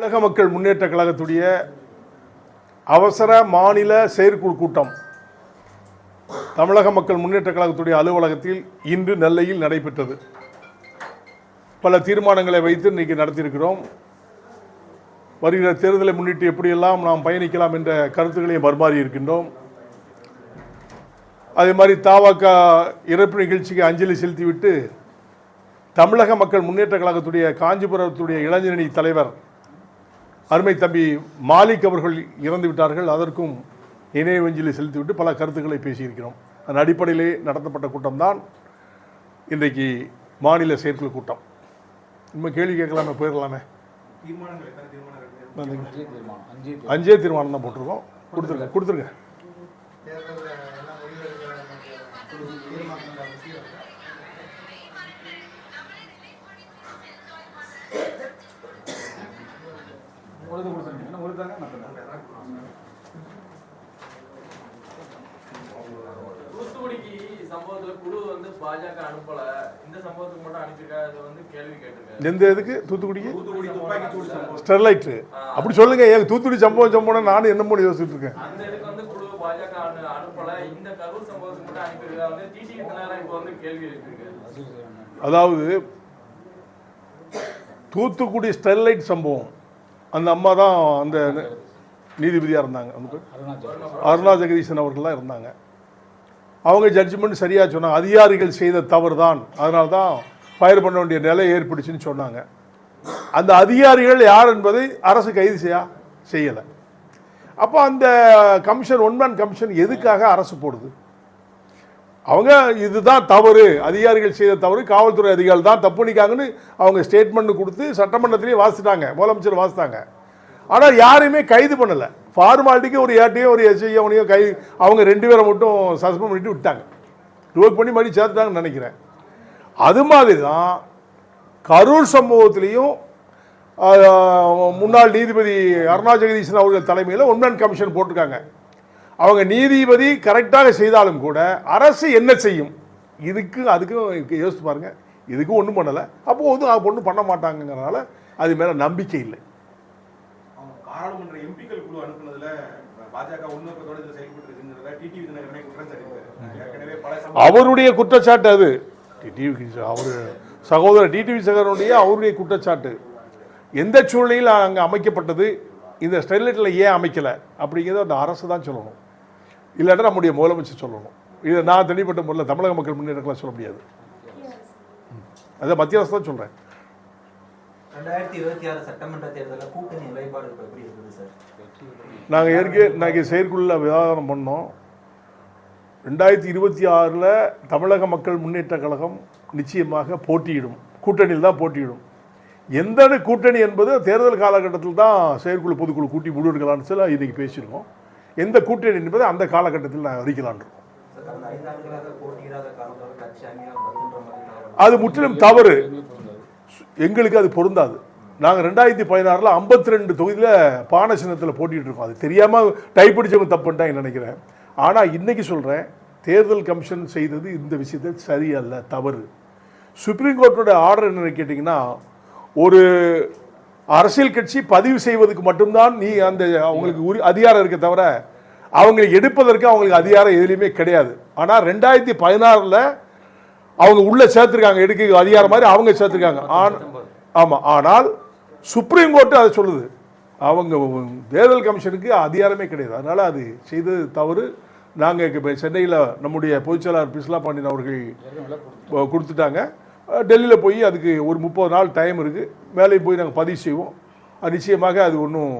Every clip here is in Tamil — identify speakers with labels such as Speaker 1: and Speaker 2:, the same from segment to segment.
Speaker 1: தமிழக மக்கள் முன்னேற்ற கழகத்துடைய அவசர மாநில செயற்குழு கூட்டம். தமிழக மக்கள் முன்னேற்ற கழகத்துடைய அலுவலகத்தில் இன்று நெல்லையில் நடைபெற்றது. பல தீர்மானங்களை வைத்து இன்றைக்கி நடத்தியிருக்கிறோம். வருகிற தேர்தலை முன்னிட்டு எப்படியெல்லாம் நாம் பயணிக்கலாம் என்ற கருத்துக்களையும் பரிமாறி இருக்கின்றோம். அதே மாதிரி தாவாக்கா இறப்பு நிகழ்ச்சிக்கு அஞ்சலி செலுத்திவிட்டு தமிழக மக்கள் முன்னேற்ற கழகத்துடைய காஞ்சிபுரத்துடைய இளைஞரணி தலைவர் அருமை தம்பி மாலிக் அவர்கள் இறந்து விட்டார்கள். அதற்கும் இணையவஞ்சலி செலுத்திவிட்டு பல கருத்துக்களை பேசியிருக்கிறோம். அதன் அடிப்படையிலே நடத்தப்பட்ட கூட்டம்தான் இன்றைக்கு மாநில செயற்குழு கூட்டம். இன்னும் கேள்வி கேட்கலாமே போயிடலாமே?
Speaker 2: அஞ்சே தீர்மானம்
Speaker 1: தான் போட்டிருக்கோம். கொடுத்துருங்க கொடுத்துருங்க
Speaker 3: தேர்தலில் எல்லாம் முடிவெடுக்கிற தீர்மானங்கள் அவசியம்
Speaker 2: உங்களுக்கு கொடுத்துருங்க என்ன உங்களுக்கு தாங்க நான் தரேன்.
Speaker 4: தூத்துக்குடிக்கு சம்பவத்துல குழு வந்து பாஜக அனுப்பல. இந்த சம்பவத்துக்கு மட்டும் அனுப்பியிருக்கா? அது வந்து கேள்வி கேட்டிருக்காரு.
Speaker 1: எந்த இதுக்கு தூத்துக்குடிக்கு?
Speaker 3: தூத்துக்குடி துப்பாக்கி சூடு சம்பவம்.
Speaker 1: ஸ்டெர்லைட்டு. அப்படி சொல்லுங்க ஏன் தூத்துக்குடி சம்பவம் சம்பவம் நானும் என்ன மூணு யோசிச்சுட்டு இருக்கேன்.
Speaker 4: அந்த இதுக்கு வந்து குழு பாஜக அனு அனுப்பல. இந்த கரூர் சம்பவத்துக்கு மட்டும் அனுப்பியிருக்கா? வந்து டிடிவி தினகரன் இப்போ வந்து கேள்வி எழுப்பியிருக்கு.
Speaker 1: அதாவது தூத்துக்குடி ஸ்டெர்லைட் சம்பவம். அந்த அம்மா தான் அந்த நீதிபதியாக இருந்தாங்க. அருணா ஜெகதீசன் அவர்கள்லாம் இருந்தாங்க. அவங்க ஜட்ஜ்மெண்ட் சரியாக சொன்னாங்க அதிகாரிகள் செய்த தவறு தான் அதனால தான் ஃபயர் பண்ண வேண்டிய நிலை ஏற்பட்டுச்சுன்னு சொன்னாங்க. அந்த அதிகாரிகள் யார் என்பதை அரசு கைது செய்யா செய்யலை. அப்போ அந்த கமிஷன் ஒன்மேன் கமிஷன் எதுக்காக அரசு போடுது? அவங்க இதுதான் தவறு. அதிகாரிகள் செய்த தவறு. காவல்துறை அதிகாரிகள் தான் தப்பு பண்ணிக்காங்கன்னு அவங்க ஸ்டேட்மெண்ட் கொடுத்து சட்டமன்றத்திலேயே வாசிட்டாங்க முதலமைச்சர் வாசித்தாங்க. ஆனால் யாரையுமே கைது பண்ணலை. ஃபார்மாலிட்டிக்கு ஒரு ஏட்டையோ ஒரு எஸ்ஐயோனையோ கை அவங்க ரெண்டு பேரை மட்டும் சஸ்பெண்ட் பண்ணிட்டு விட்டாங்க. ரிவோக் பண்ணி மறுபடியும் சேர்த்துட்டாங்கன்னு நினைக்கிறேன். அது மாதிரி தான் கரூர் சம்பவத்திலையும் முன்னாள் நீதிபதி அருணா ஜெகதீசன் அவர்கள் தலைமையில் ஒன்மேன் கமிஷன் போட்டிருக்காங்க. அவங்க நீதிபதி கரெக்டாக செய்தாலும் கூட அரசு என்ன செய்யும்? இதுக்கு அதுக்கும் யோசித்து பாருங்கள் இதுக்கும் ஒன்றும் பண்ணலை. அப்போ ஒன்றும் பண்ண மாட்டாங்கங்கிறனால அது மேலே நம்பிக்கை இல்லை.
Speaker 3: பாராளுமன்ற எம்பிக்கள் குழு அனுப்புனதுல பாஜக உள்நோக்கத்தோட இதுல செயல்பட்டு இருக்குங்கிறத டிடிவி தினகரனே குற்றம் சாட்டியிருக்காரு ஏற்கனவே பல சம்பவம்
Speaker 1: அவருடைய குற்றச்சாட்டு அது. டிடிவி அவர் சகோதரர் டிடிவி சகோதரனுடைய அவருடைய குற்றச்சாட்டு. எந்த சூழ்நிலையில் அங்கே அமைக்கப்பட்டது? இந்த ஸ்டெர்லைட்டில் ஏன் அமைக்கலை? அப்படிங்கிறத அந்த அரசு தான் சொல்லணும். இல்லாட்டா நம்முடைய முதலமைச்சர் சொல்லணும். இதை நான் தனிப்பட்ட முறையில் தமிழக மக்கள் முன்னேற்றலாம் சொல்ல முடியாது. அதை மத்திய அரசு தான் சொல்கிறேன்
Speaker 5: ரெண்டாயிரத்தி இருபத்தி ஆறு சட்டமன்ற தேர்தலில் கூட்டணி நிலைப்பாடு எப்படி இருக்குது சார்?
Speaker 1: நாங்கள் ஏற்கனவே நாங்கள் செயற்குள்ள விவாதம் பண்ணோம். ரெண்டாயிரத்தி இருபத்தி ஆறில் தமிழக மக்கள் முன்னேற்ற கழகம் நிச்சயமாக போட்டியிடும். கூட்டணியில் தான் போட்டியிடும். எந்த கூட்டணி என்பது தேர்தல் காலகட்டத்தில் தான் செயற்குழு பொதுக்குழு கூட்டி முடிவெடுக்கலாம்னு சொல்லி இன்றைக்கி பேசியிருக்கோம். எந்த கூட்டணி என்பது அந்த காலகட்டத்தில் நான் அறிக்கலான் இருக்கோம். அது முற்றிலும் தவறு. எங்களுக்கு அது பொருந்தாது. நாங்கள் ரெண்டாயிரத்தி பதினாறில் ஐம்பத்தி ரெண்டு தொகுதியில் பானை சின்னத்தில் போட்டிகிட்டு இருக்கோம். அது தெரியாமல் டைப் அடிச்சவங்க தப்பு நினைக்கிறேன். ஆனால் இன்றைக்கி சொல்கிறேன் தேர்தல் கமிஷன் செய்தது இந்த விஷயத்தில் சரியல்ல தவறு. சுப்ரீம் கோர்ட்டோட ஆர்டர் என்னென்னு கேட்டிங்கன்னா ஒரு அரசியல் கட்சி பதிவு செய்வதற்கு மட்டும்தான் நீ அந்த அவங்களுக்கு உரி அதிகாரம் இருக்க தவிர அவங்களை எடுப்பதற்கு அவங்களுக்கு அதிகாரம் எதுலேயுமே கிடையாது. ஆனால் ரெண்டாயிரத்தி பதினாறில் அவங்க உள்ள சேர்த்துருக்காங்க எடுக்க அதிகாரம் மாதிரி அவங்க சேர்த்துருக்காங்க. ஆமாம் ஆனால் சுப்ரீம் கோர்ட்டு அதை சொல்லுது. அவங்க தேர்தல் கமிஷனுக்கு அதிகாரமே கிடையாது. அதனால் அது செய்தது தவறு. நாங்கள் இப்போ சென்னையில் நம்முடைய பொதுச்செயலாளர் பிஸ்லா பாண்டியன் அவர்கள் கொடுத்துட்டாங்க. டெல்லியில் போய் அதுக்கு ஒரு முப்பது நாள் டைம் இருக்குது வேலையை போய் நாங்கள் பதிவு செய்வோம். அது நிச்சயமாக அது ஒன்றும்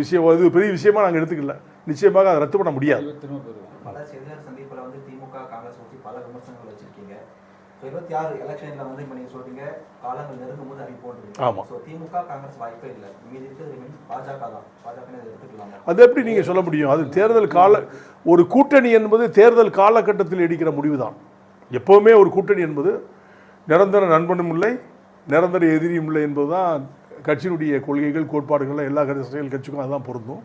Speaker 1: விஷயம் அது பெரிய விஷயமா நாங்கள் எடுத்துக்கல. நிச்சயமாக அதை ரத்து பண்ண முடியாது.
Speaker 5: இருபத்தி ஆறு எலெக்ஷனில் வந்து இப்போ நீங்கள் சொல்றீங்க காலங்கள் நெருங்கும் போது அறிவிப்போம்
Speaker 1: ஆமா.
Speaker 5: ஸோ திமுக காங்கிரஸ் வாய்ப்பே இல்லை. மீதி இருக்கிறது பாஜக தான். பாஜக எடுத்துக்கலாமா?
Speaker 1: அது எப்படி நீங்கள் சொல்ல முடியும்? அது தேர்தல் கால ஒரு கூட்டணி என்பது தேர்தல் காலகட்டத்தில் எடுக்கிற முடிவு தான் எப்போவுமே ஒரு கூட்டணி என்பது நிரந்தர நண்பனும் இல்லை நிரந்தர எதிரியும் இல்லை என்பது தான் கட்சியினுடைய கொள்கைகள் கோட்பாடுகள் எல்லா அரசியல் கட்சிக்கும் அதுதான் பொருந்தும்.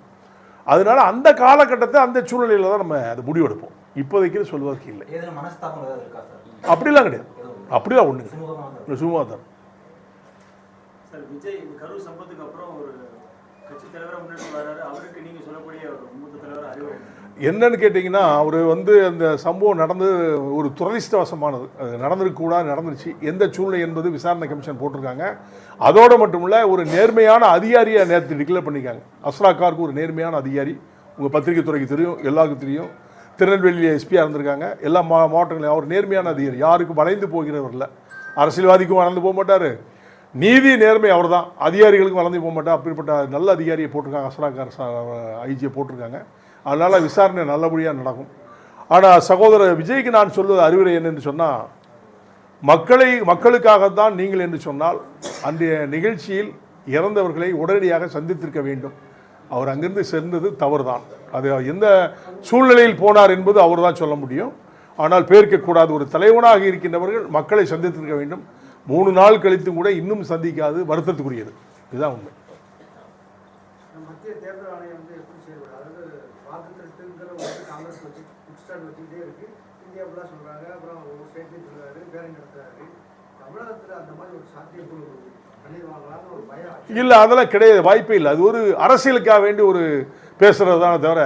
Speaker 1: அதனால அந்த காலகட்டத்தை அந்த சூழ்நிலையில் தான் நம்ம அது முடிவெடுப்போம். இப்போதைக்கு சொல்வதற்கு இல்லை.
Speaker 5: மனஸ்தாபம் இருக்கா சார்?
Speaker 1: அப்படிலாம் கிடையாது. அப்படிலாம் ஒன்று
Speaker 5: தான்
Speaker 1: சும்மா தான் என்னன்னு கேட்டிங்கன்னா அவர் வந்து அந்த சம்பவம் நடந்து ஒரு துரதிஷ்டவசமானது அது நடந்திருக்கக்கூடாது நடந்துருச்சு. எந்த சூழ்நிலை என்பது விசாரணை கமிஷன் போட்டிருக்காங்க. அதோடு மட்டுமில்ல ஒரு நேர்மையான அதிகாரியை நேற்று டிக்ளேர் பண்ணியிருக்காங்க. அஸ்ராக்காருக்கு ஒரு நேர்மையான அதிகாரி. உங்கள் பத்திரிகை துறைக்கு தெரியும் எல்லாருக்கும் தெரியும். திருநெல்வேலி எஸ்பியாக இருந்திருக்காங்க. எல்லா மா மாவட்டங்களையும் அவர் நேர்மையான அதிகாரி. யாருக்கும் வளைந்து போகிறவரில் அரசியல்வாதிக்கும் வளர்ந்து போக மாட்டார். நீதி நேர்மை அவர் தான் அதிகாரிகளுக்கும் வளர்ந்து போக மாட்டார் அப்படிப்பட்ட நல்ல அதிகாரியை போட்டிருக்காங்க. அஸ்ராக்கார் ஐஜியை போட்டிருக்காங்க. அதனால் விசாரணை நல்லபடியாக நடக்கும். ஆனால் சகோதரர் விஜய்க்கு நான் சொல்வது அறிவுரை என்னென்று சொன்னால் மக்களை மக்களுக்காகத்தான் நீங்கள் என்று சொன்னால் அன்றைய நிகழ்ச்சியில் இறந்தவர்களை உடனடியாக சந்தித்திருக்க வேண்டும். அவர் அங்கிருந்து சென்றது தவறுதான். அது எந்த சூழ்நிலையில் போனார் என்பது அவர் தான் சொல்ல முடியும். ஆனால் பேர்க்கக்கூடாது ஒரு தலைவனாக இருக்கின்றவர்கள் மக்களை சந்தித்திருக்க வேண்டும். மூணு நாள் கழித்தும் கூட இன்னும் சந்திக்காது வருத்தத்துக்குரியது. இதுதான் உண்மை. இல்லை அதெல்லாம் கிடையாது. வாய்ப்பே இல்லை. அது ஒரு அரசியலுக்காக வேண்டி ஒரு பேசுகிறது தானே தவிர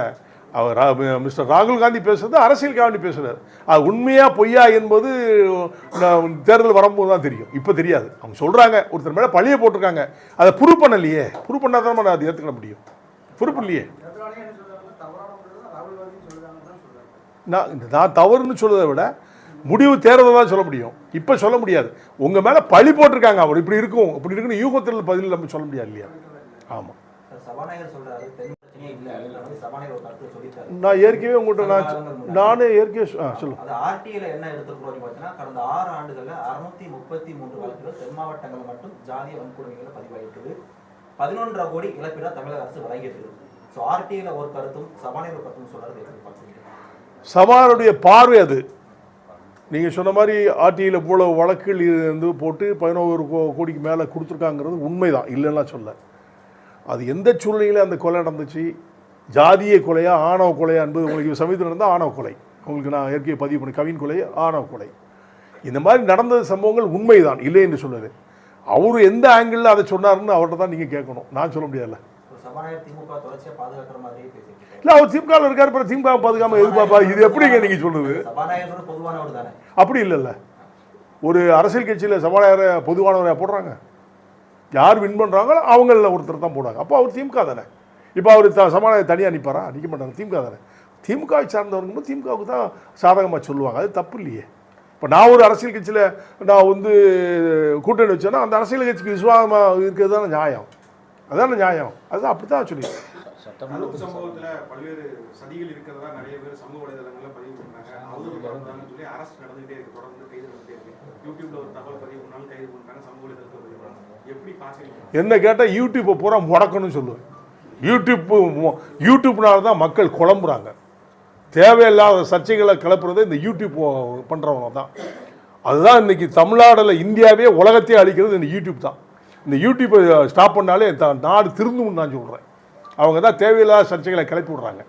Speaker 1: அவர் மிஸ்டர் ராகுல் காந்தி பேசுறது அரசியலுக்காக வேண்டி பேசுறாரு. அது உண்மையா பொய்யா என்பது நான் தேர்தல் வரும்போது தான் தெரியும். இப்போ தெரியாது. அவங்க சொல்கிறாங்க ஒருத்தர் மேலே பழிய போட்டிருக்காங்க. அதை ப்ரூவ் பண்ணலையே. ப்ரூவ் பண்ணால் தான் நான் அதை ஏற்றுக்க முடியும். ப்ரூவ் இல்லையே. நான் இந்த நான் தவறுன்னு சொல்கிறத விட முடிவு தேர்தல் தான் சொல்ல முடியும். இப்போ சொல்ல முடியாது. உங்கள் மேலே பழி போட்டிருக்காங்க. அவர் இப்படி இருக்கும். இப்படி இருக்குன்னு யூகத்தில் பதில் நம்ம சொல்ல முடியாது இல்லையா? ஆமாம்
Speaker 5: சபாநாயகர் சொல்றாரு
Speaker 1: நான் ஏற்கனவே உங்கள்கிட்ட நான் நானே ஏற்கனவே சொ- ஆ சொல்லுங்கள்
Speaker 5: அது ஆர்டிஐல என்ன எடுத்துக்கிறோம் பார்த்தீங்கன்னா கடந்த ஆறு ஆண்டுகள்ல அறுநூத்தி முப்பத்தி மூன்று வழக்குகள் தென் மாவட்டங்கள் மட்டும் ஜாதிய வன்கொடுமைகளை பதிவாகிருக்குது பதினொன்றரை கோடி இழப்பீடா தமிழக அரசு வழங்கியிருக்கு. ஸோ ஆர்டிஐல ஒரு கருத்தும் சபாநாயகர் கருத்தும் சொல்றது எப்படி பார்க்குறீங்க?
Speaker 1: சவாலுடைய பார்வை அது. நீங்கள் சொன்ன மாதிரி ஆர்டியில் இவ்வளோ வழக்குகள் இருந்து போட்டு பதினோரு கோடிக்கு மேலே கொடுத்துருக்காங்கிறது உண்மைதான் இல்லைன்னா சொல்ல. அது எந்த சூழ்நிலையில் அந்த கொலை நடந்துச்சு? ஜாதிய கொலையா ஆணவ கொலையா என்பது உங்களுக்கு சமயத்தில் நடந்தால் ஆணவ கொலை. உங்களுக்கு நான் ஏற்கனவே பதிவு பண்ணி கவின் கொலை ஆணவ கொலை. இந்த மாதிரி நடந்த சம்பவங்கள் உண்மைதான் இல்லை என்று சொல்லுது அவர் எந்த ஆங்கிளில் அதை சொன்னாருன்னு அவர்கிட்ட தான் நீங்கள் கேட்கணும். நான் சொல்ல முடியாதுல்ல. இல்லை அவர் திமுகவில் இருக்கார் அப்புறம் திமுக பாதுகாம எதிர்பார்ப்பா இது எப்படிங்க நீங்கள் சொல்லுது அப்படி இல்லைல்ல. ஒரு அரசியல் கட்சியில் சபாநாயகரை பொதுவானவரை போடுறாங்க. யார் வின் பண்ணுறாங்களோ அவங்களில் ஒருத்தர் தான் போடுவாங்க. அப்போ அவர் திமுக தானே. இப்போ அவர் த தனியாக நிற்பாரா நிற்க மாட்டாங்க. திமுக தானே. திமுகவை சார்ந்தவங்க திமுகவுக்கு தான் சாதகமாக சொல்லுவாங்க. அது தப்பு இல்லையே. இப்போ நான் ஒரு அரசியல் கட்சியில் நான் வந்து கூட்டணி வச்சேன்னா அந்த அரசியல் கட்சிக்கு விசுவாசமாக இருக்கிறது தானே நியாயம். அதான நியாயம். அதுதான் அப்படி தான் சொல்லி
Speaker 3: கரூர் சம்பவத்துல பல்வேறு சதிகள் இருக்கிறதா நிறைய பேர் சமூக வலைதளங்கள்ல பதிவு பண்ணாங்க அவதூறு பரப்புறாங்கன்னு சொல்லி அரசு நடந்துகிட்டே இருக்கு. தொடர்ந்து கைது நடந்துட்டே இருக்கு. யூடியூப்ல ஒரு தகவல் பதிவு பண்ணாலும் கைது பண்றாங்க சமூக வலைதளத்துல பதிவு பண்றாங்க எப்படி பாக்குறீங்க
Speaker 1: என்ன கேட்டால் யூடியூப்பை பூரா முடக்கணும்னு சொல்லுவேன். யூடியூப் யூடியூப்னால தான் மக்கள் குழம்புறாங்க. தேவையில்லாத சர்ச்சைகளை கிளப்புறது இந்த யூடியூப் பண்ணுறவங்க தான். அதுதான் இன்னைக்கு தமிழ்நாடுல இந்தியாவே உலகத்தையே அழிக்கிறது இந்த யூடியூப் தான். இந்த யூடியூப்பை ஸ்டாப் பண்ணாலே த- நாடு திருந்தும்னு நான் சொல்கிறேன் அவங்க தான் தேவையில்லாத சர்ச்சைகளை கிளப்பி விடுறாங்க.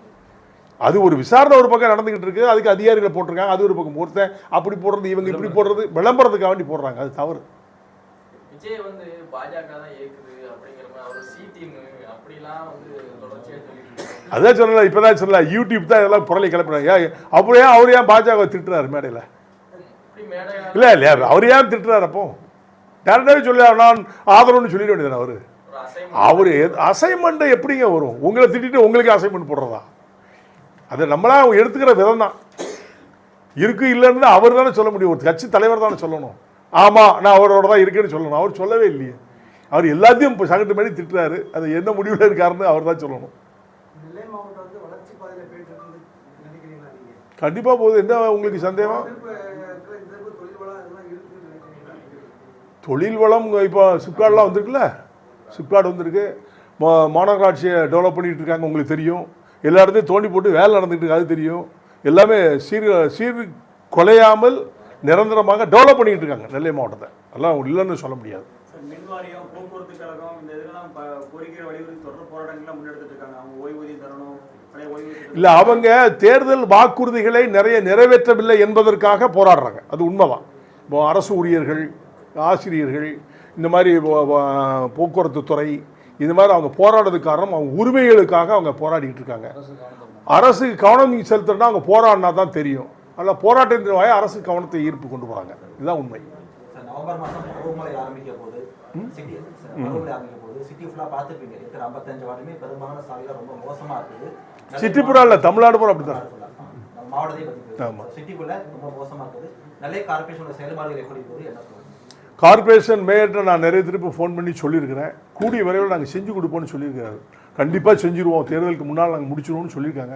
Speaker 1: அது ஒரு விசாரணை ஒரு பக்கம் நடந்துக்கிட்டு இருக்கு அதுக்கு அதிகாரிகளை போட்டிருக்காங்க அது ஒரு பக்கம் ஒருத்தன் அப்படி போடுறது இவங்க இப்படி போடுறது விளம்பரத்துக்காக வேண்டி போடுறாங்க அது தவறு.
Speaker 4: விஜய் வந்து பாஜக தான் ஏக்குது அப்படிங்கிற மாதிரி அவர் சி டீம் அப்படிலாம் வந்து தொடர்ச்சியா சொல்லிட்டு இருக்காரு.
Speaker 1: அதான் சொல்லல இப்பதான் சொல்லல யூடியூப் தான் இதெல்லாம் புரளி கிளப்புறாங்க ஏன் அப்படியே அவர் ஏன் பாஜக திட்டுறாரு மேடையில்? இல்லை இல்லையா அவர் ஏன் திட்டுறாரு அப்போ? டேரக்டாகவே சொல்லி நான் ஆதரவுன்னு சொல்லிட வேண்டியது அவர்? அவர் அசைன்மெண்ட் எப்படிங்க வரும்? உங்களை திட்டிட்டு உங்களுக்கு அசைன்மெண்ட் போடுறதா? அதை நம்மளா எடுத்துக்கிற விதம் தான் இருக்கு இல்லைன்னு அவர் தானே சொல்ல முடியும். ஒரு கட்சி தலைவர் தானே சொல்லணும். ஆமாம் நான் அவரோட தான் இருக்கேன்னு சொல்லணும். அவர் சொல்லவே இல்லையே. அவர் எல்லாத்தையும் இப்போ சகட்டு மாதிரி திட்டுறாரு. அது என்ன முடிவில் இருக்காருன்னு அவர் தான் சொல்லணும். கண்டிப்பாக போகுது. என்ன உங்களுக்கு சந்தேகம்?
Speaker 6: தொழில் வளம்
Speaker 1: இப்போ சிப்கார்ட்லாம் வந்திருக்குல்ல? சிப்கார்ட் வந்திருக்கு. மா- மாநகராட்சியை டெவலப் பண்ணிட்டு இருக்காங்க உங்களுக்கு தெரியும். எல்லா இடத்தையும் தோண்டி போட்டு வேலை நடந்துட்டு இருக்கு அது தெரியும். எல்லாமே சீர் சீர் குலையாமல் நிரந்தரமாக டெவலப் பண்ணிட்டு இருக்காங்க நெல்லை மாவட்டத்தை. எல்லாம் இல்லைன்னு சொல்ல முடியாது.
Speaker 2: சார் மின் வாரியம் போக்குவரத்து கழகம் இந்த இதெல்லாம் ப- கோரிக்கை வலியுறுத்தி தொடர் போராட்டங்கள்லாம் முன்னெடுத்துட்டு இருக்காங்க. அவங்க ஓய்வூதியம் தரணும் பழைய ஓய்வூதியம்
Speaker 1: இல்லை அவங்க தேர்தல் வாக்குறுதிகளை நிறைய நிறைவேற்றவில்லை என்பதற்காக போராடுறாங்க. அது உண்மைதான். இப்போ அரசு ஊழியர்கள் ஆசிரியர்கள் இந்த மாதிரி போக்குவரத்து துறை இது மாதிரி அவங்க போராடுறதுக்கு காரணம் அவங்க உரிமைகளுக்காக அவங்க போராடிக்கிட்டு இருக்காங்க. அரசுக்கு கவனம் செலுத்தணும்னா அவங்க போராடினா தான் தெரியும். அதில் போராட்டத்தின் வாய அரசு கவனத்தை ஈர்ப்பு கொண்டு போகிறாங்க இதுதான் உண்மை.
Speaker 5: நவம்பர் மாதம் பருவமழை ஆரம்பிக்க போது சிட்டி சார், பருவமழை ஆரம்பிக்க போது சிட்டி ஃபுல்லாக பார்த்துருப்பீங்க. இருக்கிற ஐம்பத்தஞ்சு வார்டுமே பெரும்பாலான சாலைகள் ரொம்ப மோசமாக இருக்குது.
Speaker 1: சிட்டிப்புறா இல்லை தமிழ்நாடு பூரா அப்படி தான்
Speaker 5: நம்ம மாவட்டத்தை பற்றி. சிட்டிக்குள்ள ரொம்ப மோசமாக இருக்குது. நல்ல கார்பரேஷனோட செயல்பாடுகள் எப்படி போகுது என்ன
Speaker 1: கார்பரேஷன் மேயர்கிட்ட நான் நிறைய திருப்பி ஃபோன் பண்ணி சொல்லியிருக்கிறேன். கூடிய விரைவில் நாங்கள் செஞ்சு கொடுப்போம்னு சொல்லியிருக்காரு கண்டிப்பாக செஞ்சுருவோம். தேர்தலுக்கு முன்னால் நாங்கள் முடிச்சிருவோம்னு சொல்லியிருக்காங்க.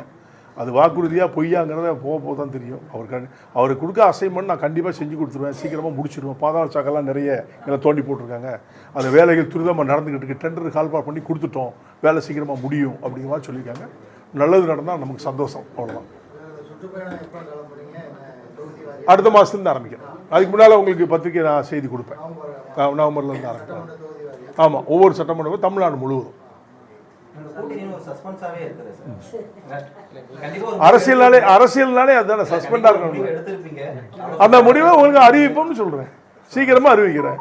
Speaker 1: அது வாக்குறுதியாக பொய்யாங்கிறத போக போக தான் தெரியும். அவர் கண் அவருக்கு கொடுக்க அசைன்மெண்ட் நான் கண்டிப்பாக செஞ்சு கொடுத்துருவேன். சீக்கிரமாக முடிச்சிடுவேன் பாதாள சாக்கெல்லாம் நிறைய இதில் தோண்டி போட்டிருக்காங்க. அந்த வேலைகள் துரிதமாக நடந்துக்கிட்டு இருக்கு. டெண்டர் கால்பார் பண்ணி கொடுத்துட்டோம். வேலை சீக்கிரமாக முடியும் அப்படிங்கிற மாதிரி சொல்லியிருக்காங்க. நல்லது நடந்தால் நமக்கு சந்தோஷம். அவ்வளோதான் அடுத்த மாதத்துலேருந்து ஆரம்பிக்கிறேன் அதுக்கு முன்னால் உங்களுக்கு பத்திரிக்கை நான் செய்தி கொடுப்பேன்.
Speaker 6: நவம்பர்
Speaker 1: நவம்பர்லேருந்து
Speaker 6: வாரி
Speaker 1: ஆமாம் ஒவ்வொரு சட்டமன்றமும் தமிழ்நாடு முழுவதும். அரசியல்னாலே அரசியல்னாலே அதுதானே சஸ்பெண்டாக இருக்கணும்
Speaker 5: எடுத்திருப்பீங்க
Speaker 1: அந்த முடிவை உங்களுக்கு அறிவிப்போம்னு சொல்கிறேன் சீக்கிரமாக அறிவிக்கிறேன்.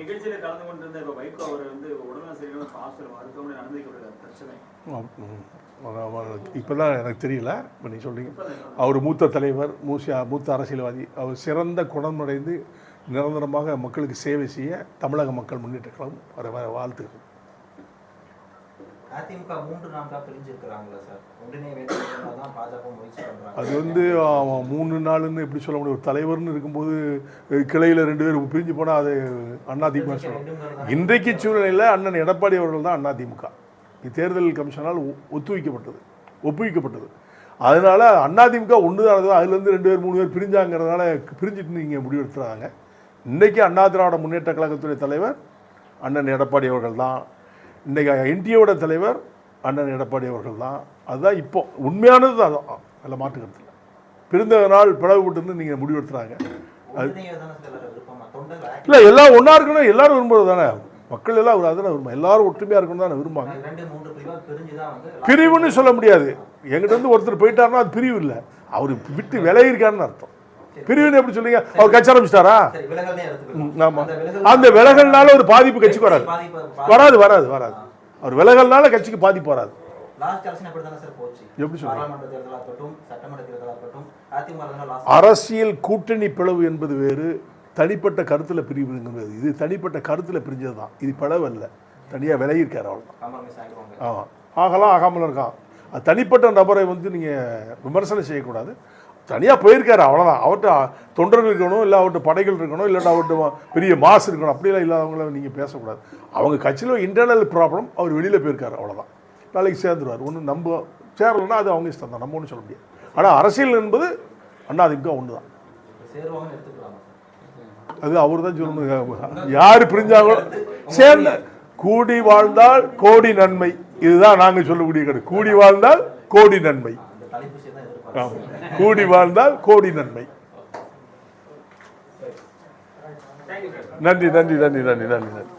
Speaker 2: நிகழ்ச்சியில கலந்து கொண்டிருந்த வைகோ அவர் வந்து உடல்நல மருத்துவமனை பிரச்சனை.
Speaker 1: இப்போ தான் எனக்கு தெரியல இப்போ நீங்கள் சொல்கிறீங்க அவர் மூத்த தலைவர் மூசியா மூத்த அரசியல்வாதி. அவர் சிறந்த குணமடைந்து நிரந்தரமாக மக்களுக்கு சேவை செய்ய தமிழக மக்கள் முன்னேற்ற கழகம் வர வர வாழ்த்துக்கள் அது வந்து மூணு நாளுன்னு எப்படி சொல்ல முடியும்? ஒரு தலைவர்னு இருக்கும்போது கிளையில ரெண்டு பேர் பிரிஞ்சு போனால் அது அதிமுக சொல்லலாம் இன்றைக்கு சூழ்நிலையில் அண்ணன் எடப்பாடி அவர்கள் தான் அதிமுக தேர்தல் கமிஷனால் ஒத்துவைக்கப்பட்டது ஒப்புவிக்கப்பட்டது. அதனால அதிமுக ஒன்று தான் இருந்தது. அதுலேருந்து ரெண்டு பேர் மூணு பேர் பிரிஞ்சாங்கிறதுனால பிரிஞ்சுட்டு நீங்கள் முடிவெடுத்துறாங்க. இன்றைக்கி அண்ணா திராவிட முன்னேற்ற கழகத்துடைய தலைவர் அண்ணன் எடப்பாடி அவர்கள் தான். இன்றைக்கி என்டிஏவோட தலைவர் அண்ணன் எடப்பாடி அவர்கள் தான். அதுதான் இப்போ உண்மையானது அதான் அதில் மாற்றுக்கிறது பிறந்த நாள் பிளவுபட்டு நீங்கள் முடிவெடுத்துறாங்க. இல்லை எல்லாம் ஒன்றா இருக்கணும் எல்லாரும் விரும்புறது தானே மக்கள் எல்லாம் ஒரு அதனை விரும்ப எல்லாரும் ஒற்றுமையாக இருக்கணும் தானே விரும்பாங்க
Speaker 5: வந்து
Speaker 1: பிரிவுன்னு சொல்ல முடியாது. எங்கிட்ட இருந்து ஒருத்தர் போயிட்டாருன்னா அது பிரிவு இல்லை. அவர் விட்டு விலகிருக்காருன்னு அர்த்தம். பிரிவுன்னு எப்படி சொல்றீங்க? அவர் கட்சி ஆரம்பிச்சிட்டாரா? ஆமா.
Speaker 5: அந்த விலகல்
Speaker 1: அந்த விலகல்னால ஒரு பாதிப்பு கட்சிக்கு வராது.
Speaker 5: பாதிப்பு
Speaker 1: வராது வராது வராது. அவர் விலகல்னால கட்சிக்கு பாதிப்பு வராது. அரசியல் கூட்டணி பிளவு என்பது வேறு. தனிப்பட்ட கருத்தில் பிரிவுங்கிறது இது தனிப்பட்ட கருத்தில் பிரிஞ்சது தான் இது பிளவு தனியாக விலகியிருக்கார் அவ்வளோ
Speaker 5: காம்ப்ரமைஸ்
Speaker 1: ஆமாம் ஆகலாம் ஆகாமல் இருக்கான். அது தனிப்பட்ட நபரை வந்து நீங்கள் விமர்சனம் செய்யக்கூடாது. தனியாக போயிருக்காரு அவ்வளோதான் அவர்கிட்ட தொண்டர்கள் இருக்கணும் இல்லை அவர்கிட்ட படைகள் இருக்கணும் இல்லாட்டா அவர்கிட்ட பெரிய மாசு இருக்கணும். அப்படிலாம் இல்லாதவங்கள நீங்கள் பேசக்கூடாது. அவங்க கட்சியில் இன்டர்னல் ப்ராப்ளம் அவர் வெளியில் போயிருக்காரு அவ்வளோதான் நாளைக்கு சேர்ந்துருவார். ஒன்று நம்ம சேரலைன்னா அது அவங்க இஷ்டம் தான் நம்ம ஒன்றும் சொல்ல முடியாது. ஆனால் அரசியல் என்பது அண்ணாதிமுக ஒன்று தான் அது அவர் தான் சொல்லணும். யார் பிரிஞ்சாங்களோ? சேர்ந்த கூடி வாழ்ந்தால் கோடி நன்மை. இதுதான் நாங்கள் சொல்லக்கூடிய கடை கூடி வாழ்ந்தால் கோடி நன்மை. கூடி வாழ்ந்தால் கோடி நன்மை. நன்றி நன்றி நன்றி நன்றி நன்றி நன்றி.